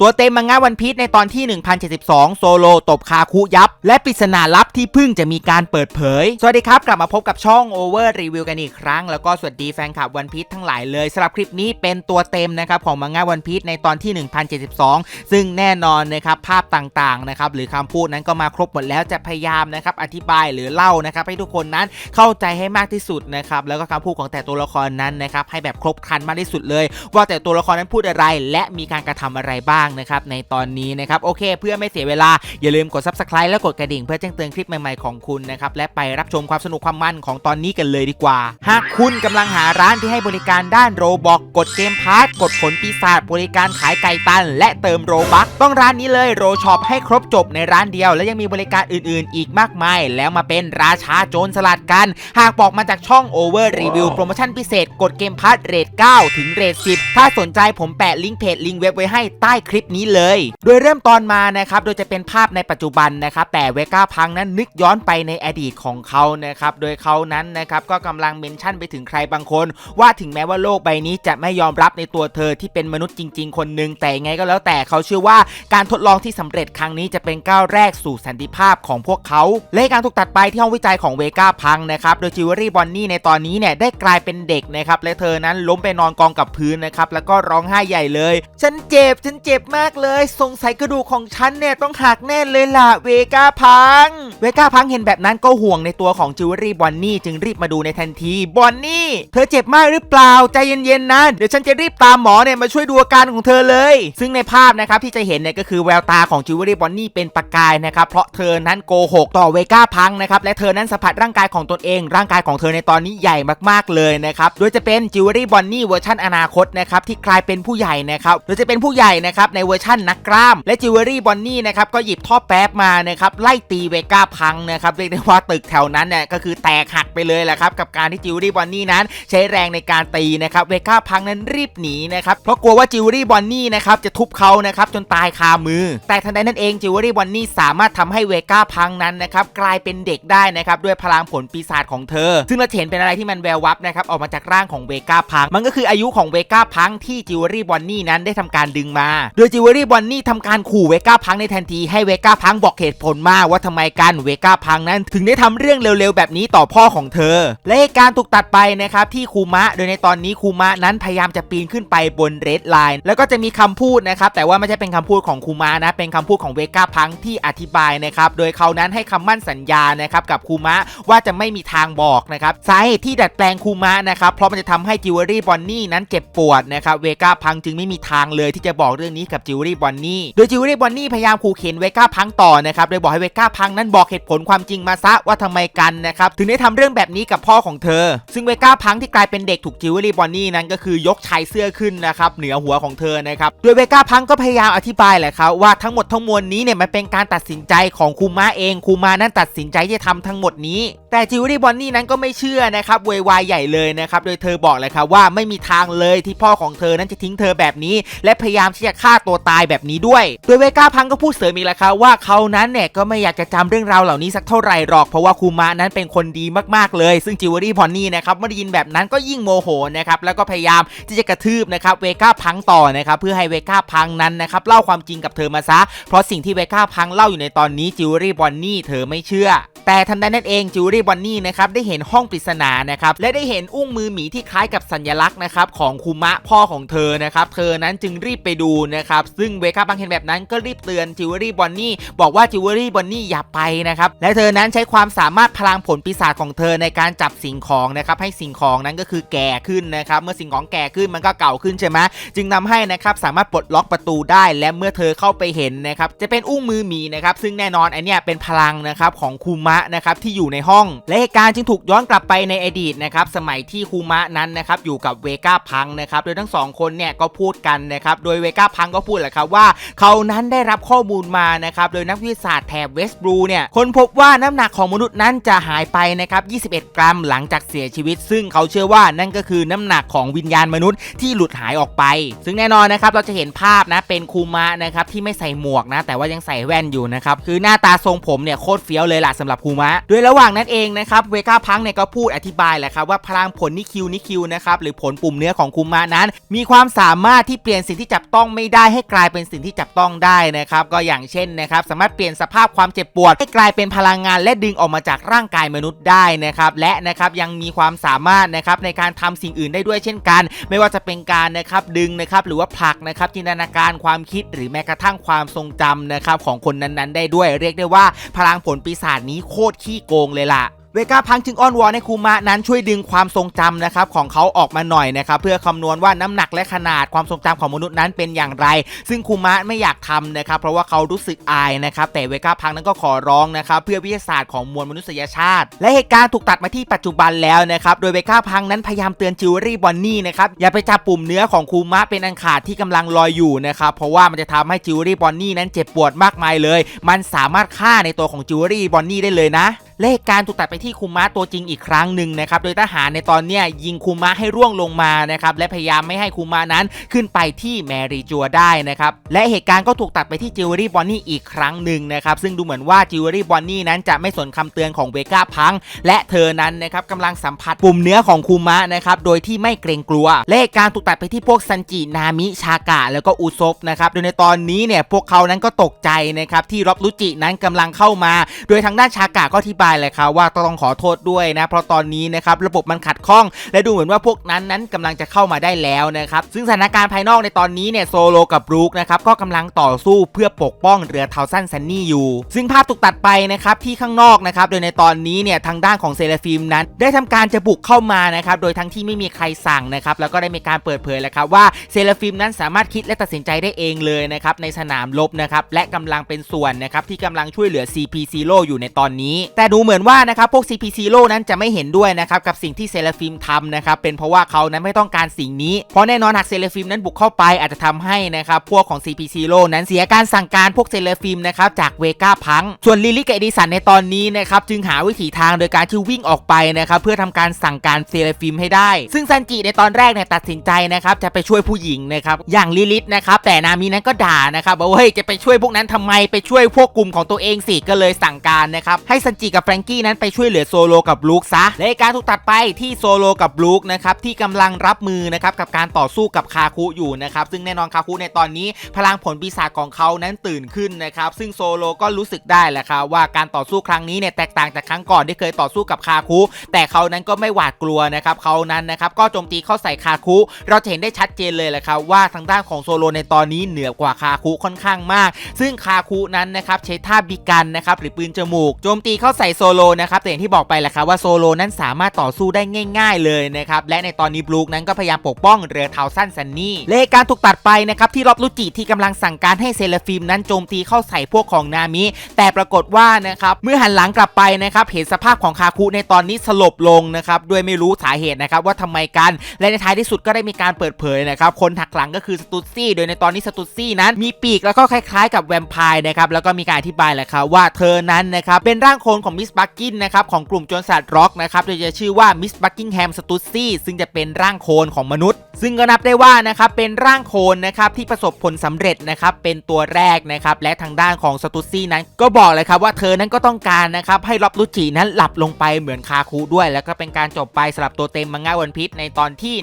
ตัวเต็มมังงะวันพีชในตอนที่ 1072 โซโลตบคาคุยับ และปริศนาลับที่เพิ่งจะมีการเปิดเผย สวัสดีครับ กลับมาพบกับช่อง Over Review กันอีกครั้ง แล้วก็สวัสดีแฟนคลับวันพีชทั้งหลายเลยสำหรับคลิปนี้เป็นตัวเต็มนะครับของมังงะวันพีชในตอนที่ 1072 ซึ่งแน่นอนนะครับภาพต่างๆนะครับหรือคำพูดนั้นก็มาครบหมดแล้วจะพยายามนะครับอธิบายหรือเล่านะครับให้ทุกคนนั้นเข้าใจให้มากที่สุดนะครับแล้วก็คำพูดของแต่ตัวละครนั้นนะครับให้แบบครบครันมากที่สุดเลย ว่าแต่ตัวละครนั้นพูดอะไร และมีการกระทำอะไรบ้างนะครับในตอนนี้นะครับโอเค เพื่อไม่เสียเวลาอย่าลืมกด subscribe และกดกระดิ่งเพื่อแจ้งเตือนคลิปใหม่ๆของคุณนะครับและไปรับชมความสนุกความมันของตอนนี้กันเลยดีกว่า หากคุณกำลังหาร้านที่ให้บริการด้านโรบอกกดเกมพาร์ทกดผลปีศาจบริการขายไก่ตัน และเติมโรบัคต้องร้านนี้เลยโรช็อปให้ครบจบในร้านเดียว และยังมีบริการอื่นๆ อีกมากมาย แล้วมาเป็นราชาโจรสลัดกัน หากบอกมาจากช่อง Over Review โปรโมชั่นพิเศษกดเกมพาร์ทเรท9ถึงเรท10 ถ้าสนใจผมแปะลิงก์เพจลิงก์เว็บไว้ให้ใต้คลิปนี้เลย โดยเริ่มตอนมานะครับโดยจะเป็นภาพในปัจจุบันนะครับแต่เวก้าพังนั้นนึกย้อนไปในอดีตของเขานะครับโดยเขานั้นนะครับก็กำลังเมนชั่นไปถึงใครบางคน ว่าถึงแม้ว่าโลกใบนี้จะไม่ยอมรับในตัวเธอที่เป็นมนุษย์จริง ๆ คนหนึ่งแต่ไงก็แล้วแต่เขาเชื่อว่าการทดลองที่สำเร็จครั้งนี้จะเป็นก้าวแรกสู่สันติภาพของพวกเขาและการถูกตัดไปที่ห้องวิจัยของเวก้าพังนะครับโดยจิวเวอรี่บอนนี่ในตอนนี้เนี่ยได้กลายเป็นเด็กนะครับและเธอนั้นล้มไปนอนกองกับพื้นนะครับแล้วก็ร้องไห้ใหญ่เลย ฉันเจ็บฉันเจ็บมากเลย สงสัยกระดูกของฉันเนี่ยต้องหักแน่เลยล่ะเวก้าพัง เวก้าพังเห็นแบบนั้นก็ห่วงในตัวของจิวเวอรี่บอนนี่จึงรีบมาดูในทันทีบอนนี่เธอเจ็บมากหรือเปล่าใจเย็นๆนะเดี๋ยวฉันจะรีบตามหมอเนี่ยมาช่วยดูอาการของเธอเลย ซึ่งในภาพนะครับที่จะเห็นเนี่ยก็คือแววตาของจิวเวอรี่บอนนี่เป็นประกายนะครับเพราะเธอนั้นโกหกต่อเวก้าพังนะครับและเธอนั้นสัมผัสร่างกายของตนเอง ร่างกายของเธอในตอนนี้ใหญ่มากๆเลยนะครับโดยจะเป็นจิวเวอรี่บอนนี่เวอร์ชันอนาคตนะครับที่กลายเป็นผู้ใหญ่นะครับโดยจะเป็นผู้ใหญ่นะครับในเวอร์ชันนักกล้าม และจิวเวอรี่บอนนี่นะครับก็หยิบท่อแป๊บมานะครับไล่ตีเวก้าพังนะครับเรียกได้ว่าตึกแถวนั้นเนี่ยก็คือแตกหักไปเลยแหละครับกับการที่จิวเวอรี่บอนนี่นั้น ใช้แรงในการตีนะครับเวก้าพังนั้นรีบหนีนะครับเพราะกลัวว่าจิวเวอรี่บอนนี่นะครับจะทุบเขานะครับจนตายคามือ แต่ทันใดนั้นเองจิวเวอรี่บอนนี่สามารถทำให้เวก้าพังนั้นนะครับกลายเป็นเด็กได้นะครับด้วยพลังผลปีศาจของเธอ ซึ่งเราเห็นเป็นอะไรที่มันแวววับนะครับออกมาจากร่างของเวก้าพัง มันก็คืออายุของเวก้าพังที่จิวเวอรี่บอนนี่นั้นได้ทำการดึงมาโดยจิวเวอรี่บอนนี่ทำการขู่เวก้าพังในทันทีให้เวก้าพังบอกเหตุผลมาว่าทำไมกันเวก้าพังนั้น ถึงได้ทำเรื่องเร็วๆ แบบนี้ต่อพ่อของเธอ และเหตุการณ์ถูกตัดไปนะครับที่คูมะ โดยในตอนนี้คูมะนั้นพยายามจะปีนขึ้นไปบนเรดไลน์แล้วก็จะมีคำพูดนะครับแต่ว่าไม่ใช่เป็นคำพูดของคูมะนะเป็นคำพูดของเวก้าพังที่อธิบายนะครับโดยเขานั้นให้คำมั่นสัญญานะครับกับคูมะว่าจะไม่มีทางบอกนะครับสาเหตุที่ดัดแปลงคูมะนะครับเพราะมันจะทำให้จิวเวอรี่บอนนี่นั้นเจ็บปวดนะครับเวก้าพังจึงไม่มีทางเลยที่จะบอกเรื่องนี้กับจิวเวอรี่บอนนี่โดยจิวเวอรี่บอนนี่พยายามขู่เข็นเวก้าพังต่อนะครับโดยบอกให้เวก้าพังนั้นบอกเหตุผลความจริงมาซะว่าทำไมกันนะครับถึงได้ทำเรื่องแบบนี้กับพ่อของเธอ ซึ่งเวก้าพังที่กลายเป็นเด็กถูกจิวเวอรี่บอนนี่นั้นก็คือยกชายเสื้อขึ้นนะครับเหนือหัวของเธอนะครับโดยเวก้าพังก็พยายามอธิบายแหละครับว่าทั้งหมดทั้งมวลนี้เนี่ยมันเป็นการตัดสินใจของคูมาเองคูมานั้นตัดสินใจที่จะทำทั้งหมดนี้ แต่จิวเวอรี่บอนนี่นั้นก็ไม่เชื่อนะครับเววายใหญ่เลยนะครับโดยเธอบอกเลยครับว่าไม่มีทางเลยที่พ่อของเธอนั้นจะทิ้งเธอแบบนี้ และพยายามที่จะฆ่าตัวตายแบบนี้ด้วย โดยเวก้าพังก็พูดเสริมอีกแล้วครับว่าเขานั้นเนี่ยก็ไม่อยากจะจำเรื่องราวเหล่านี้สักเท่าไหร่หรอก เพราะว่าคูมานั้นเป็นคนดีมากๆเลย ซึ่งจิวเวอรี่บอนนี่นะครับเมื่อได้ยินแบบนั้นก็ยิ่งโมโหนะครับแล้วก็พยายามที่จะกระทืบนะครับเวก้าพังต่อนะครับเพื่อให้เวก้าพังนั้นนะครับเล่าความจริงกับเธอมาซะ เพราะสิ่งที่เวก้าพังเล่าอยู่ในตอนนี้จิวเวอรี่บอนนี่เธอไม่เชื่อแต่ทันใดนั้นเองจิวเวอรี่บอนนี่นะครับได้เห็นห้องปริศนานะครับและได้เห็นอุ้งมือหมีที่คล้ายกับสัญลักษณ์นะครับของคูมะพ่อของเธอนะครับเธอนั้นจึงรีบไปดูนะครับซึ่งเวก้าพังเห็นแบบนั้นก็รีบเตือนจิวเวอรี่บอนนี่บอกว่าจิวเวอรี่บอนนี่อย่าไปนะครับและเธอนั้นใช้ความสามารถพลังผลปีศาจของเธอในการจับสิ่งของนะครับให้สิ่งของนั้นก็คือแก่ขึ้นนะครับเมื่อสิ่งของแก่ขึ้นมันก็เก่าขึ้นใช่ไหมจึงนำให้นะครับสามารถปลดล็อกประตูได้และเมื่อเธอเข้าไปเห็นนะครับจะเป็นอุ้งมือหมีนะครับซึ่งแน่นอนไอเนี้ยเป็นพลังนะครับของคูมะนะครับที่อยู่ในห้อง และเหตุการณ์จึงถูกย้อนกลับไปในอดีตนะครับสมัยที่คูมะนั้นนะครับอยู่กับเวก้าพังนะครับโดยทั้งสองคนเนี่ยก็พูดกันนะครับโดยเวก้าพังก็พูดแหละครับว่าเขานั้นได้รับข้อมูลมานะครับโดยนักวิทยาศาสตร์แถบเวสต์บลูเนี่ยคนพบว่าน้ำหนักของมนุษย์นั้นจะหายไปนะครับ 21 กรัมหลังจากเสียชีวิต ซึ่งเขาเชื่อว่านั่นก็คือน้ำหนักของวิญญาณมนุษย์ที่หลุดหายออกไป ซึ่งแน่นอนนะครับเราจะเห็นภาพนะเป็นคูมะนะครับที่ไม่ใส่หมวกนะ แต่ว่ายังใส่แว่นอยู่นะครับคือหน้าตาทรงผมเนี่ยโคตรเฟี้ยวเลยล่ะสำหรับคูมะโดยระหว่างนั้นเองนะครับเวก้าพังเนี่ยก็พูดอธิบายแหละครับว่าพลังผลนิคิวนิคิวนะครับหรือผลปุ่มเนื้อของคูมะนั้น มีความสามารถที่เปลี่ยนสิ่งที่จับต้องไม่ได้ให้กลายเป็นสิ่งที่จับต้องได้นะครับ ก็อย่างเช่นนะครับ สามารถเปลี่ยนสภาพความเจ็บปวด ให้กลายเป็นพลังงานและดึงออกมาจากร่างกายมนุษย์ได้นะครับ และนะครับยังมีความสามารถนะครับในการทำสิ่งอื่นได้ด้วยเช่นกัน ไม่ว่าจะเป็นการนะครับดึงนะครับหรือว่าผลักนะครับจินตนาการความคิดหรือแม้กระทั่งความทรงจำนะครับของคนนั้นๆ ได้ด้วยเรียกได้ว่าพลังผลปีศาจนี้โคตรขี้โกงเลยล่ะ เวก้าพังจึงอ้อนวอนให้คูมะนั้นช่วยดึงความทรงจำนะครับของเขาออกมาหน่อยนะครับเพื่อคำนวณว่าน้ำหนักและขนาดความทรงจำของมนุษย์นั้นเป็นอย่างไร ซึ่งคูมะไม่อยากทำนะครับเพราะว่าเขารู้สึกอายนะครับแต่เวก้าพังนั้นก็ขอร้องนะครับเพื่อวิทยาศาสตร์ของมวลมนุษยชาติ และเหตุการณ์ถูกตัดมาที่ปัจจุบันแล้วนะครับโดยเวก้าพังนั้นพยายามเตือนจิวเวลรี่บอนนี่นะครับอย่าไปจับปุ่มเนื้อของคูมะเป็นอันขาดที่กำลังลอยอยู่นะครับเพราะว่ามันจะทำให้จิวเวลรี่บอนนี่นั้นเจ็บปวดมากมายเลย มันสามารถฆ่าในตัวของจิวเวลรี่บอนนี่ได้เลยนะ และเหตุการถูกตัดไปที่คุมะตัวจริงอีกครั้งหนึ่งนะครับโดยทหารในตอนเนี้ยยิงคุมะให้ร่วงลงมานะครับและพยายามไม่ให้คุมะนั้นขึ้นไปที่แมรี่จัวได้นะครับและเหตุการณ์ก็ถูกตัดไปที่จิวเวลรี่บอนนี่อีกครั้งหนึ่งนะครับซึ่งดูเหมือนว่าจิวเวลรี่บอนนี่นั้นจะไม่สนคำเตือนของเวก้าพัง และเธอนั้นนะครับกำลังสัมผัสปุ่มเนื้อของคุมะนะครับโดยที่ไม่เกรงกลัวและเหตุการถูกตัดไปที่พวกซันจินามิชากะ แล้วก็อุซบนะครับโดยในตอนนี้เนี่ยพวกเขานั้นก็ตกใจนะครับที่ร็อบรุจินั้นกำลังเข้ามา โดยทางด้านชากะก็อธิบายเลยครับว่าต้องขอโทษด้วยนะ เพราะตอนนี้นะครับระบบมันขัดข้อง และดูเหมือนว่าพวกนั้นนั้นกำลังจะเข้ามาได้แล้วนะครับซึ่งสถานการณ์ภายนอกในตอนนี้เนี่ยโซโลกับบรูคนะครับก็กำลังต่อสู้เพื่อปกป้องเรือเทาสั้นซันนี่อยู่ ซึ่งภาพถูกตัดไปนะครับที่ข้างนอกนะครับโดยในตอนนี้เนี่ยทางด้านของเซเลฟิมนั้น ได้ทำการจะบุกเข้ามานะครับโดยทั้งที่ไม่มีใครสั่งนะครับแล้วก็ได้มีการเปิดเผยแล้วครับว่าเซเลฟิมนั้นสามารถคิดและตัดสินใจได้เองเลยนะครับในสนามรบนะครับและกำลังเป็นส่วนนะครับที่กำลังช่วยเหลือ CP0 อยู่ในตอนนี้ แต่ดูเหมือนว่านะครับพวก CP0 นั้นจะไม่เห็นด้วยนะครับกับสิ่งที่เซเลฟิมทำนะครับเป็นเพราะว่าเขานั้นไม่ต้องการสิ่งนี้ เพราะแน่นอนหากเซเลฟิมนั้นบุกเข้าไปอาจจะทำให้นะครับพวกของ CP0 นั้นเสียการสั่งการพวกเซเลฟิมนะครับจากเวก้าพัง ส่วนลิลิกับเอดิสันในตอนนี้นะครับจึงหาวิถีทางโดยการที่วิ่งออกไปนะครับเพื่อทำการสั่งการเซเลฟิมให้ได้ ซึ่งซันจิในตอนแรกเนี่ยตัดสินใจนะครับจะไปช่วยผู้หญิงนะครับอย่างลิลิตนะครับแต่นามินั้นก็ด่านะครับบอกว่าเฮ้ยจะไปช่วยพวกนั้นทำไมไปช่วยพวกกลุ่มของตัวเองสิก็เลยสั่งการนะครับให้ซันจิกับแฟรงกี้นั้นไปช่วยเหลือโซโลกับลูกซะและการถูกตัดไปที่โซโลกับลูกนะครับที่กำลังรับมือนะครับกับการต่อสู้กับคาคุอยู่นะครับซึ่งแน่นอนคาคุในตอนนี้พลังผลปีศาจของเขานั้นตื่นขึ้นนะครับซึ่งโซโลก็รู้สึกได้แหละครับว่าการต่อสู้ครั้งนี้เนี่ยแตกต่างจากครั้งก่อนที่เคยต่อสู้กับคาคุ แต่เขานั้นก็ไม่หวาดกลัวนะครับเขานั้นนะครับก็โจมตีเข้าใส่คาคุ เราเห็นได้ชัดเจนเลยแหละครับว่าทางด้านของโซโลในตอนนี้เหนือกว่าคาคุค่อนข้างมาก ซึ่งคาคุนั้นนะครับใช้ท่าบิกันนะครับหรือปืนจมูกโจมตีเข้าใส่โซโลนะครับแต่อย่างที่บอกไปแหละครับว่าโซโลนั้นสามารถต่อสู้ได้ง่าย ๆ เลยนะครับและในตอนนี้บลูคนั้นก็พยายามปกป้องเรือเทาสั้นซันนี่และเหตุการถูกตัดไปนะครับที่รอบลุจิที่กำลังสั่งการให้เซเลฟิมนั้นโจมตีเข้าใส่พวกของนามิ แต่ปรากฏว่านะครับเมื่อหันหลังกลับไปนะครับเห็นสภาพของคาคุในตอนนี้สลบลงนะครับด้วยไม่รู้สาเหตุนะครับว่าทำไมกัน และในท้ายที่สุดก็ได้มีการเปิดเผยนะครับคนหักหลังก็คือสตูซี่ โดยในตอนนี้สตูซี่นั้นมีปีกแล้วก็คล้ายๆ กับแวมไพร์นะครับแล้วก็มีการอธิบายแหละครับว่าเธอนั้นนะครับเป็นร่างโคลนของมิิสบักกินนะครับของกลุ่มโจรสลัดร็อกนะครับโดยจะชื่อว่ามิสบักกิงแฮมสตูซี่ซึ่งจะเป็นร่างโคลนของมนุษย์ ซึ่งก็นับได้ว่านะครับเป็นร่างโคลนนะครับที่ประสบผลสำเร็จนะครับเป็นตัวแรกนะครับและทางด้านของสตูซี่นั้น ก็บอกเลยครับว่าเธอนั้นก็ต้องการนะครับให้ล็อบลุจินั้นหลับลงไปเหมือนคาคุด้วย แล้วก็เป็นการจบไปสำหรับตัวเต็มมังงะวันพิษในตอนที่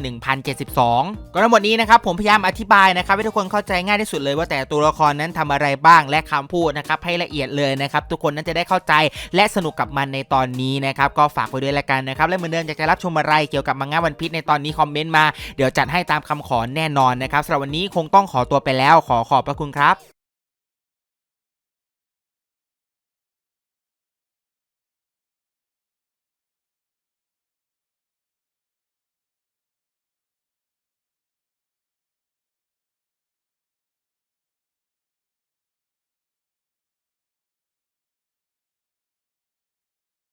1072 ก็ทั้งหมดนี้นะครับผมพยายามอธิบายนะครับให้ทุกคนเข้าใจง่ายที่สุดเลยว่าแต่ตัวละครนั้นทำอะไรบ้างและคำพูดนะครับให้ละเอียดเลยนะครับทุกคนนั้นจะได้เข้าใจและสนุกกับมันในตอนนี้นะครับก็ฝากไว้ด้วยละกันนะครับและเหมือนเดิมอยากจะรับชมอะไรเกี่ยวกับมังงะวันพิษในตอนนี้คอมเมนต์มาเดี๋ยวจัดให้ตามคำขอแน่นอนนะครับสำหรับวันนี้คงต้องขอตัวไปแล้วขอขอบพระคุณครับ